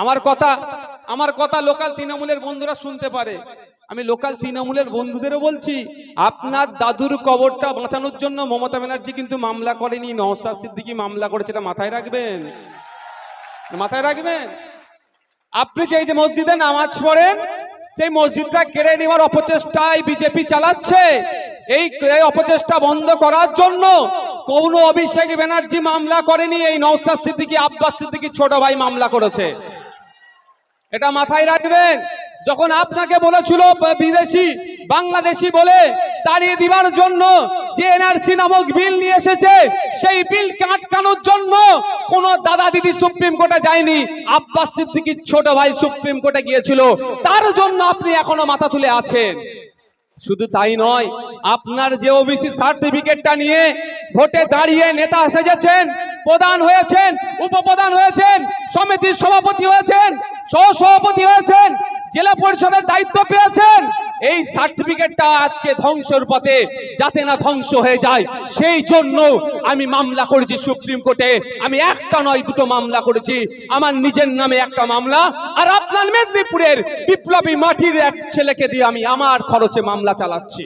আমার কথা আমার কথা লোকাল তৃণমূলের বন্ধুরা শুনতে পারে। আমি লোকাল তৃণমূলের বন্ধুদেরও বলছি, আপনার দাদুর কবরটা বাঁচানোর জন্য মমতা ব্যানার্জি কিন্তু মামলা করেনি নওসাদ সিদ্দিকি মামলা করেছে, এটা মাথায় রাখবেন। মাথায় রাখবেন? আপনি যে যে মসজিদে নামাজ পড়েন, সেই মসজিদটা কেড়ে নেওয়ার অপচেষ্টায় বিজেপি চালাচ্ছে। এই অপচেষ্টা বন্ধ করার জন্য কোন অভিষেক ব্যানার্জি মামলা করেনি, এই নৌসাদ সিদ্দিকী, আব্বাস সিদ্দিকি ছোট ভাই মামলা করেছে। এটা মাথায় রাখবেন, যখন আপনাকে বলেছিল বিদেশি, বাংলাদেশি বলে তাড়িয়ে দিবার জন্য যে এনআরসি নামক বিল নিয়ে এসেছে, সেই বিল আটকানোর জন্য কোন দাদা দিদি সুপ্রিম কোর্টে যায়নি, আব্বাস সিদ্দিকীর ছোট ভাই সুপ্রিম কোর্টে গিয়েছিল, তার জন্য আপনি এখনও মাথা তুলে আছেন। শুধু তাই নয়, আপনার যে ওবিসি সার্টিফিকেটটা নিয়ে ভোটে দাঁড়িয়ে নেতা সেজেছেন, প্রধান হয়েছেন, উপপ্রধান হয়েছেন, সমিতির সভাপতি হয়েছেন সহ সভাপতি হয়েছেন, জেলা পরিষদের দায়িত্ব পেয়েছেন। এই সার্টিফিকেটটা আজকে ধ্বংসের পথে যাতে না ধ্বংস হয়ে যায়, সেই জন্য আমি মামলা করেছি সুপ্রিম কোর্টে। আমি একটা নয়, দুটো মামলা করেছি। আমার নিজের নামে একটা মামলা, আর আপনার মেদিনীপুরের বিপ্লবী মাটির এক ছেলেকে দিয়ে আমি আমার খরচে মামলা চালাচ্ছি।